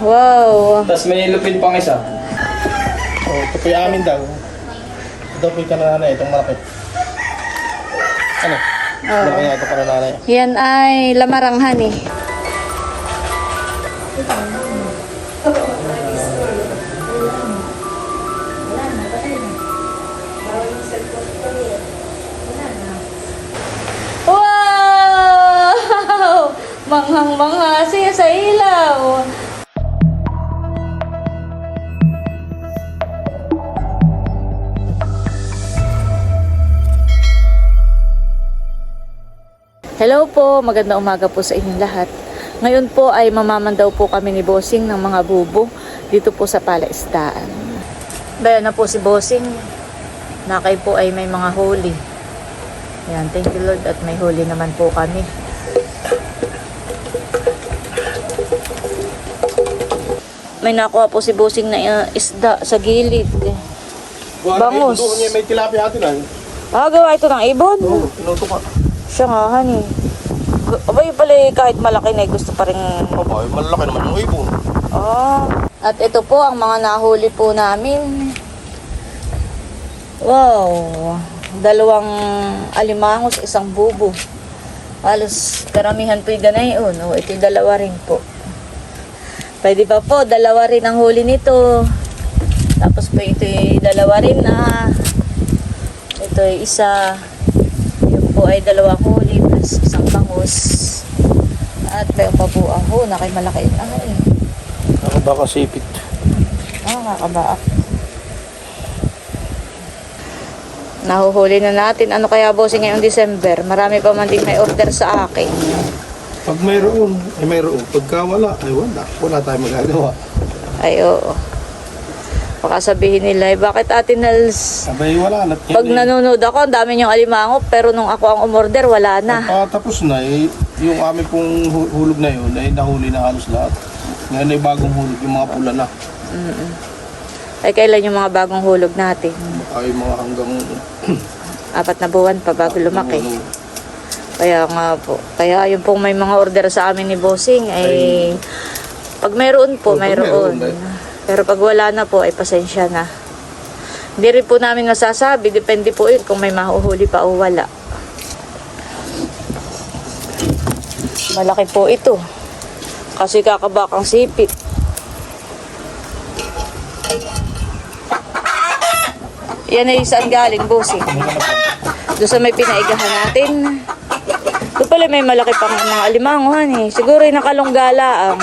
Wow. Tapos may lupin pang isa. Oh, ito po yung amin daw. Ito po yung kanananay, itong malaki. Ano? Malaki nga ito kanananay. Yan ay lamaranghan eh. Wow! Manghang-mangha siya sa ilaw. Hello po, maganda umaga po sa inyong lahat. Ngayon po ay mamamandaw po kami ni Bossing ng mga bubo dito po sa palaistaan. Bayan na po si Bossing. Nakay po ay may mga huli. Yan, thank you Lord at may huli naman po kami. May nakuha po si Bossing na uh, isda sa gilid. Bangus. Doon niya may tilapia atin. Ah, gawa ito ng ibon. Oo, pinuto ka. Siya nga, honey. Abay pala eh, kahit malaki na eh, gusto pa rin Aba, malaki naman yung ibon. Ah, at ito po ang mga nahuli po namin. Wow, dalawang alimangos, isang bubo. Halos karamihan po yung ganayon. O, ito yung dalawa rin po. Pwede pa po, dalawa rin ang huli nito. Tapos po ito yung dalawa rin na. Ito yung isa. Po ay dalawang huli. Plus isang bangus. At meron pa po ang huna kay malaki na eh. Ako baka sipit. Ah, kakabaak. Nahuhuli na natin. Ano kaya bossing ngayong December? Marami pa man din may order sa akin. Pag mayroon, ay mayroon. Pagka wala, ay wala. Wala tayong magagawa. Ay, oo. Baka sabihin nila, eh, bakit atin Nels? Sabay wala na. Pag nanonood ako, ang dami niyong alimango, pero nung ako ang umorder, wala na. Pagkatapos na, eh, yung aming pong hu- hulog na yun, ay nahuli na halos lahat. Ngayon ay bagong hulog, yung mga pula na. Ay, kailan yung mga bagong hulog natin? Ay mga hanggang... Apat na buwan pa bago lumaki. Ano, Kaya nga po. Kaya yung pong may mga order sa amin ni Bossing ay pag mayroon po, pag mayroon. mayroon, Pero pag wala na po, ay pasensya na. Hindi rin po namin masasabi. Depende po yun kung may mahuhuli pa o wala. Malaki po ito. Kasi kakabakang sipit. Yan ay saan galing, Bossing? Doon sa may pinaigahan natin. Doon pala may malaki pang mga alimanguhan eh. Siguro yung nakalunggala ang...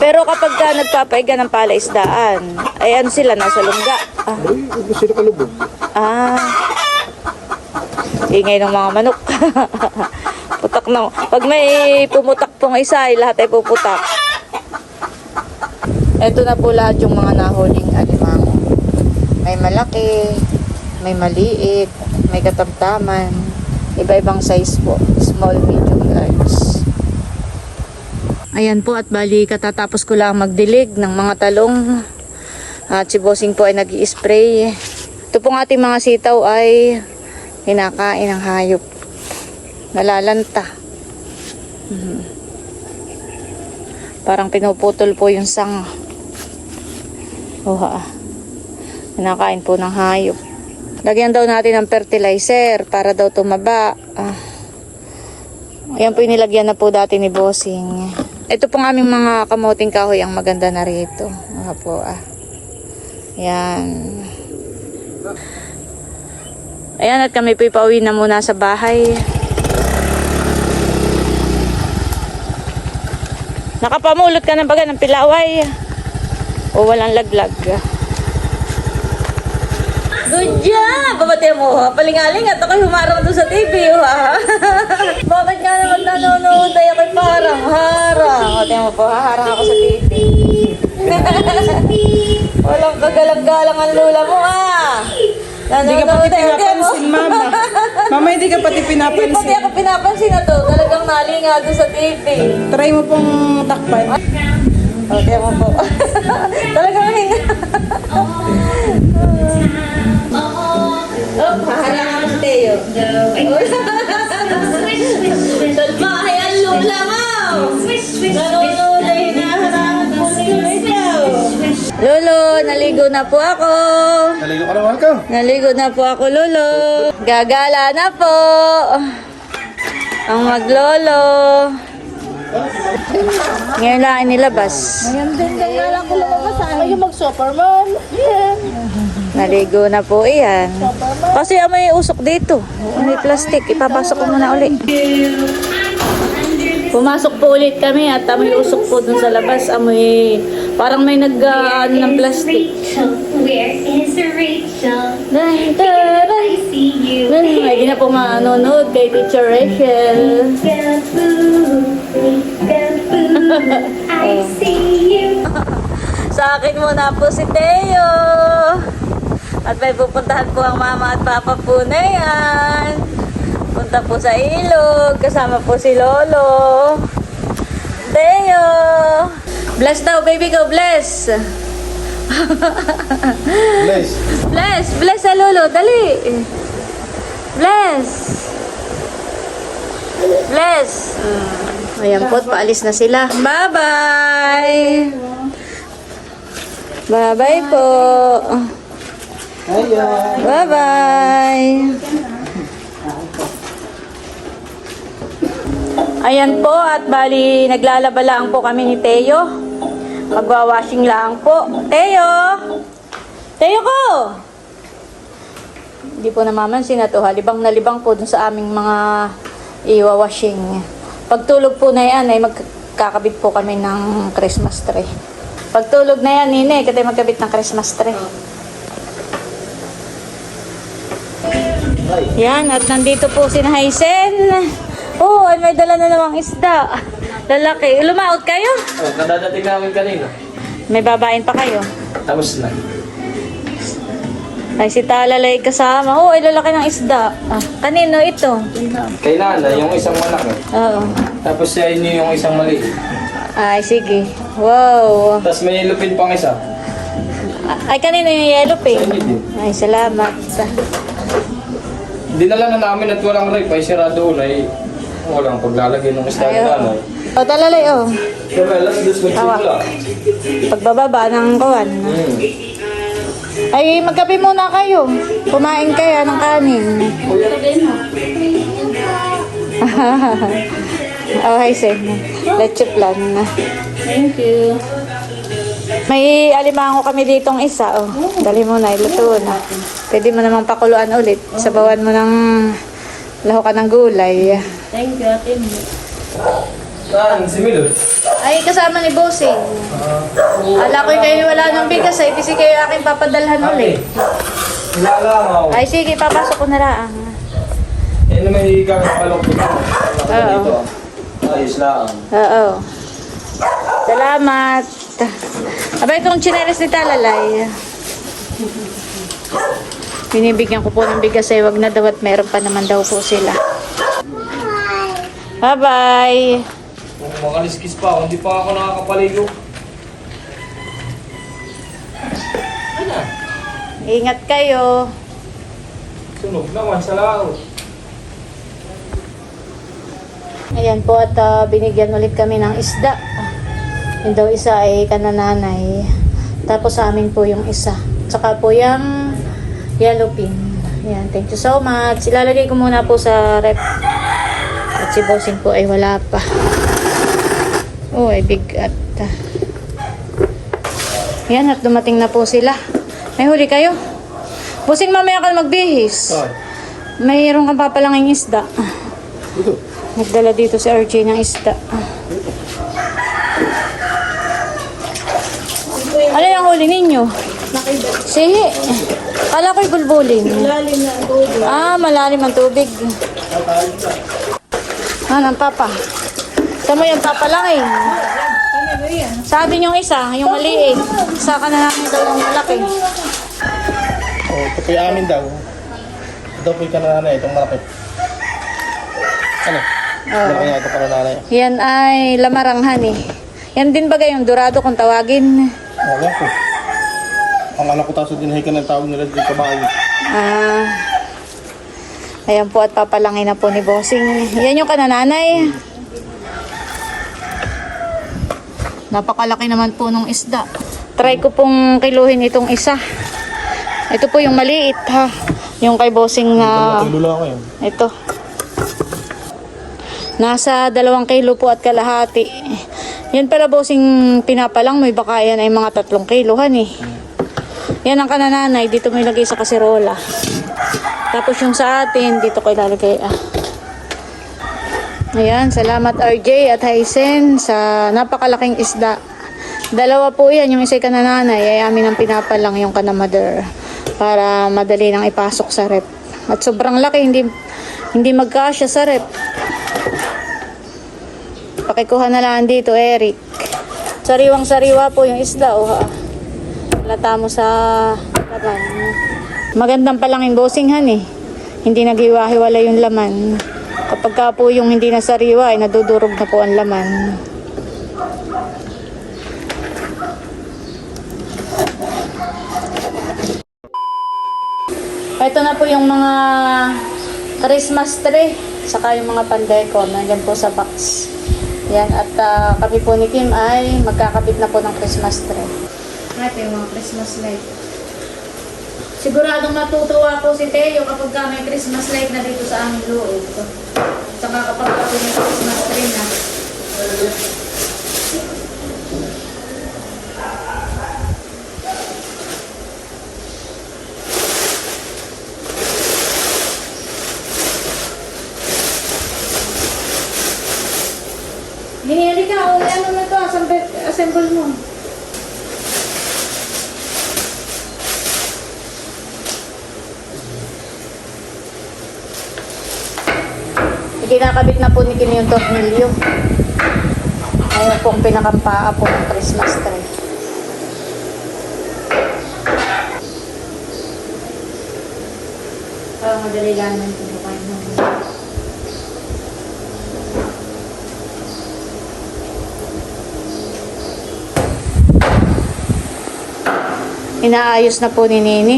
Pero kapag ka nagpapaiga ng palaisdaan, ay ano sila, nasa lungga. Ah, Ay, sila kalubog. ah. Ingay ng mga manok. putak na. Pag may pumutak pong isa, ay lahat ay puputak. Ito na po lahat yung mga nahuling alimango. May malaki, may maliit, may katamtaman. Iba-ibang size po. Small, medium, large. Ayan po at bali katatapos ko lang magdilig ng mga talong. At si Bossing po ay nag spray Ito pong ating mga sitaw ay hinakain ng hayop. Nalalanta. Mhm. Parang pinuputol po yung sanga. Oha. Kinakain po ng hayop. Lagyan daw natin ng fertilizer para daw tumaba. Ah. Ayan po yung nilagyan na po dati ni Bossing. Ito pong aming mga kamuting kahoy ang maganda na rito. Mga po ah. Ayan. Ayan at kami po pauwi na muna sa bahay. Nakapamulot ka ng baga ng pilaway. O walang laglag. Good job! Babati mo ha. Palingaling at ako'y humarang doon sa TV ha. Bakit nga naman nanonood ay ako'y parang harang. O tingnan mo po, haharang ako sa TV. Walang kagalang-galang ang lula mo ah. Hindi ka pati pinapansin, mama. Mama, hindi ka pati Hindi pati pinapansin. ako pinapansin na to. Talagang nalinga doon sa TV. Try mo pong takpan. O, tingnan mo po. Talagang hinga. Oh, haharang ako sa Teo. Salbahay ang lula mo! Po ni Ikaw. Lolo, naligo na po ako. Naligo ka na, welcome. Naligo na po ako, Lolo. Gagala na po. Ang maglolo. Ngayon lang inilabas. Ngayon din kaya lang ko lumabas Ayaw mag-superman. Naligo na po iyan. Kasi amoy usok dito. May plastic. Ipapasok ko muna uli. Pumasok po ulit kami at amoy usok po dun sa labas. Amoy parang may nag uh, ano ng plastic. Where is Rachel? Dun, na po manonood kay Teacher Rachel. I see you. Sa akin muna po si Teo. At may pupuntahan po ang mama at papa po na yan. Punta po sa ilog. Kasama po si Lolo. Teo. Bless daw, baby ko. Bless. Bless. Bless. Bless sa Lolo. Dali. Bless. Bless. Mm. Ayan po, paalis na sila. Bye-bye. Bye-bye po. Bye-bye. Ayan po, at bali, naglalaba lang po kami ni Teo. Magwa-washing lang po. Teo! Teo ko! Hindi po namamansin na to. Na libang po dun sa aming mga iwa-washing. Pagtulog po na yan, ay magkakabit po kami ng Christmas tree. Pagtulog na yan, Nine, katay magkabit ng Christmas tree. Yan, at nandito po si Haisen. Oh, ay may dala na namang isda. Lalaki. Lumaot kayo? Oh, kadadating namin kanina. May babain pa kayo. Tapos na. Ay, si Talalay kasama. Oh, ay lalaki ng isda. Ah, kanino ito? Kay Nana, yung isang malaki. Oo. Tapos sa inyo yung isang maliit. Ay, sige. Wow. Tapos may lupin pang isa. Ay, kanino yung yellow Sa pink? inyo din. Ay, salamat. Dinala na namin at walang rip. Ay sirado ulay. Walang paglalagay ng isda Ayaw. Nanay. O, Talalay, oh. Kaya alas dos magsimula. Pagbababa ng kawan. Hmm. Ay, magkape muna kayo. Kumain kayo ng kanin. oh, hi, Sen. Leche plan. Thank you. May alimango kami ditong isa. Oh, dali mo na, iluto na. Pwede mo namang pakuluan ulit. Sabawan mo ng lahokan ng gulay. Thank you, Ate Mo. Saan? Si Milo? Ay, kasama ni Bossing. Ala ko kayo wala ng bigas. Ay, kasi kayo aking papadalhan ulit. Nilalangaw. Ay, sige, papasok ko na lang. Yan naman yung kakapalok ko. Oo. dito. Ayos lang. Oo. Salamat. Abay, itong chineres ni Talalay. Binibigyan ko po ng bigas ay wag na daw at meron pa naman daw po sila. Bye-bye. Kung makaliskis pa ako, hindi pa ako nakakapaligo. Ingat kayo. Sunog naman sa lao. Ayan po at ah, binigyan ulit kami ng isda. Yung daw isa ay kanananay. Tapos sa amin po yung isa. Tsaka po yung yellow pin. Ayan, thank you so much. Ilalagay ko muna po sa rep. At si Bossing po ay wala pa. Oh, ay bigat. Ayan, at dumating na po sila. May huli kayo. Bossing, mamaya ka magbihis. Saan? Mayroon kang papalanging isda. Nagdala dito si RJ ng isda. Ano yung huli ninyo? Sihi. Kala ko'y bulbulin. Lalim na ang tubig. Ah, malalim ang tubig. Ah, ng papa. Tama yung papa lang eh. Sabi niyong isa, yung maliit. Sa ka na namin daw yung malaki. Oh, ito po amin daw. Ito po yung kananay, itong malaki. Ano? Malaki nga ito kananay. Yan ay lamaranghan eh. Yan din bagay yung dorado kung tawagin. Wala ko. Ang anak ko taso din ka ng tawag nila dito kabayo. Ah. Ayan po at papalangin na po ni Bossing. Yan yung kanananay. Napakalaki naman po nung isda. Try ko pong kiluhin itong isa. Ito po yung maliit ha. Yung kay bossing na... Yun. Ito. Nasa dalawang kilo po at kalahati. Yan pala bossing pinapalang may baka yan ay mga tatlong kilohan eh. Yan ang kanananay. Dito may lagay sa kaserola. Tapos yung sa atin, dito ko ilalagay ah. Ayan, salamat RJ at Hysen sa napakalaking isda. Dalawa po yan, yung isa kanananay, ay amin ang pinapalang yung kanamader para madali nang ipasok sa rep. At sobrang laki, hindi hindi magkasya sa rep. Pakikuha na lang dito, Eric. Sariwang sariwa po yung isda, oh ha. Lata mo sa laman. Magandang palangin bossinghan eh. Hindi naghiwa-hiwala yung laman. Kapag ka po yung hindi na sariwa, ay nadudurog na po ang laman. Ito na po yung mga Christmas tree. Saka yung mga pandeko. Nandyan po sa box. Yan. At ah, kami po ni Kim ay magkakabit na po ng Christmas tree. Ito yung mga Christmas light. Siguradong matutuwa po si Teo kapag ka may Christmas light na dito sa aming loob. Saka kapag ka po may Christmas tree na. Hinihili ka, o ano na to, assemble, assemble mo. Kinakabit na po ni Kim yung tornilyo. Ayun pong pinakampaa po ng Christmas tree. Para madali lang ng pinukain mo. Inaayos na po ni Nini.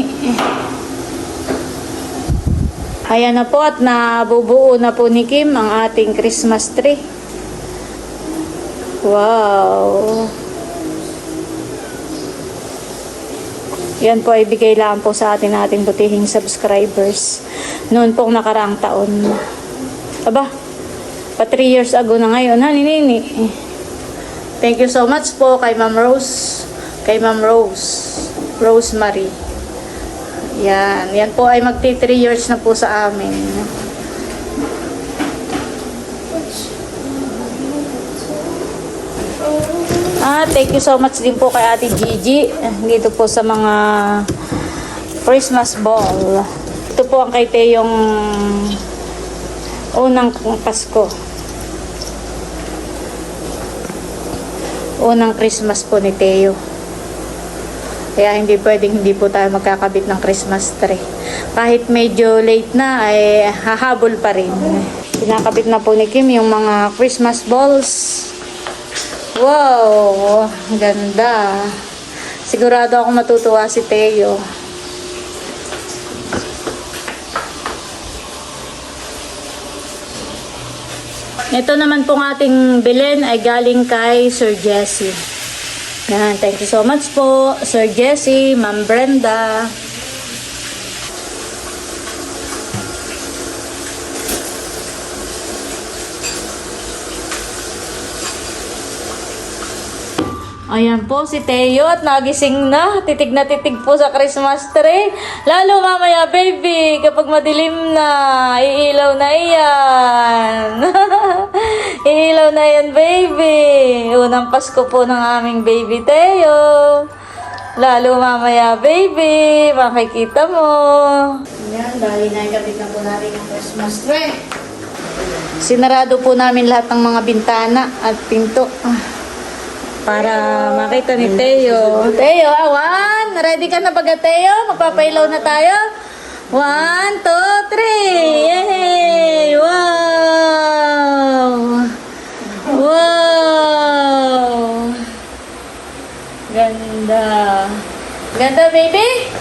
Ayan na po at nabubuo na po ni Kim ang ating Christmas tree. Wow! Yan po ay bigay lang po sa atin ating butihing subscribers. Noon pong nakaraang taon. Aba, pa 3 years ago na ngayon, ha, ni Nini? Thank you so much po kay Ma'am Rose. Kay Ma'am Rose. Rosemary. Yan. Yan po ay magti 3 years na po sa amin. Ah, thank you so much din po kay Ate Gigi. Dito po sa mga Christmas ball. Ito po ang kay Teyong unang Pasko. Unang Christmas po ni Teo. Kaya hindi pwedeng hindi po tayo magkakabit ng Christmas tree. Kahit medyo late na, ay hahabol pa rin. Kinakabit na po ni Kim yung mga Christmas balls. Wow! Ganda. Sigurado ako matutuwa si Teo. Ito naman pong ating bilin ay galing kay Sir Jesse. Yan, thank you so much po, Sir Jesse, Ma'am Brenda. Ayan po si Teo at nagising na. Titig na titig po sa Christmas tree. Lalo mamaya baby, kapag madilim na, iilaw na iyan. iilaw na yan baby. Unang Pasko po ng aming baby Teo. Lalo mamaya baby, makikita mo. Ayan, dahil nakikabit na po natin ang Christmas tree. Sinarado po namin lahat ng mga bintana at pinto. Ah. Para makita ni Teo. Teo, awan! Ready ka na baga, Teo? Magpapailaw na tayo? One, two, three! Yay! Wow! Wow! Ganda. Ganda, baby?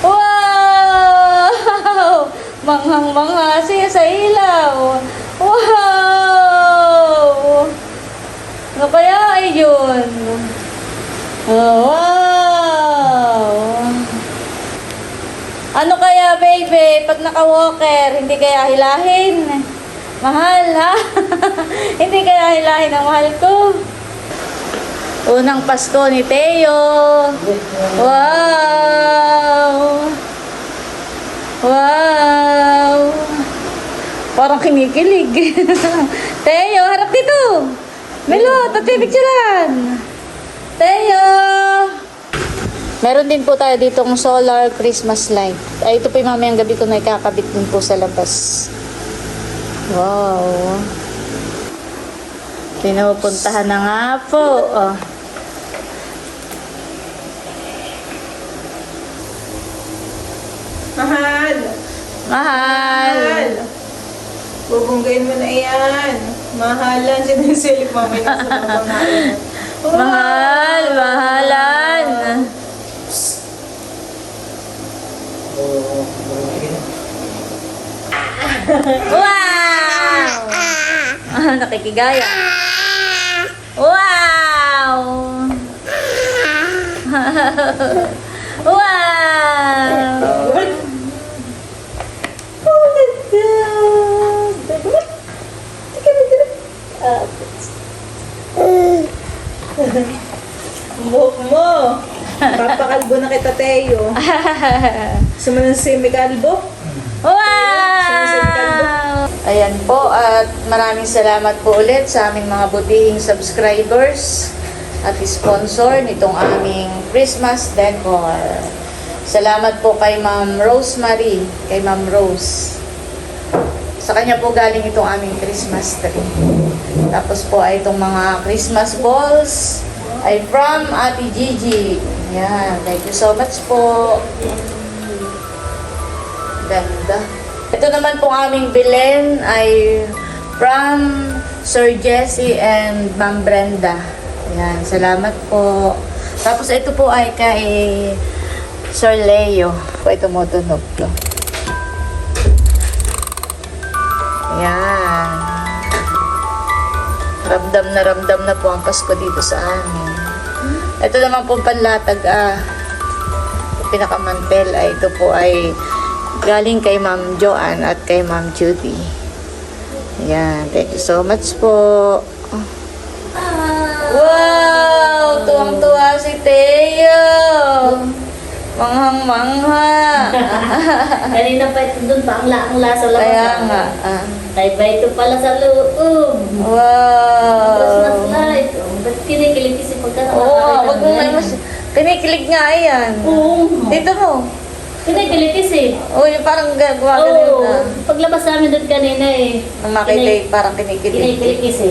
Wow! Manghang-mangha siya sa ilaw. Wow! Ano kaya? Yun? Oh, wow! Ano kaya, baby, pag naka-walker, hindi kaya hilahin? Mahal, ha? hindi kaya hilahin ang mahal ko. Unang Pasko ni Teo. Wow! Wow! Parang kinikilig. Teo, harap dito. Melo, tatipicturan. Teo! Meron din po tayo ditong solar Christmas light. Ay, ito po yung mamayang gabi ko na ikakabit din po sa labas. Wow. Pinupuntahan na nga po. Oh. Mahal. Mahal. Mahal. Bubunggayin mo na yan. Mahalan. Yung silip mamaya sa mga mahal. Mahal, mahalan. Wow! Ah, nakikigaya. Wow! wow! Oh my God! Ang buhok mo. Papakalbo na kita, Teo. Sumunod si Mikalbo. Wow! Ayan po at maraming salamat po ulit sa aming mga butihing subscribers at sponsor nitong aming Christmas decor. Salamat po kay Ma'am Rosemary, kay Ma'am Rose. Sa kanya po galing itong aming Christmas tree. Tapos po ay itong mga Christmas balls ay from Ate Gigi. Yan, thank you so much po. Ganda. Ito naman pong aming bilin ay from Sir Jesse and Ma'am Brenda. Yan, salamat po. Tapos ito po ay kay Sir Leo. Po ito mo tunog to. Ramdam na ramdam na po ang Pasko dito sa amin. Ito naman po panlatag ah pinakamantel ay ito po ay galing kay Ma'am Joanne at kay Ma'am Judy. Yan, thank you so much po. Wow! Tuwang-tuwa si Teo! Manghang-mangha! Kanina pa ito doon pa ang, la ang lasa labas. Kaya nga. ah. Ba ito pala sa loob? Wow! light. Oh, ba't kinikilig kasi pagka Oo, nakakita wag mo nga mas... Kinikilig nga yan. Oo. Dito mo. Kinikilig kasi. Oo, yung parang gagawa Oo. ganun na. Paglabas namin doon kanina eh. Ang makilig, parang kinikilig. Kinikilig kasi.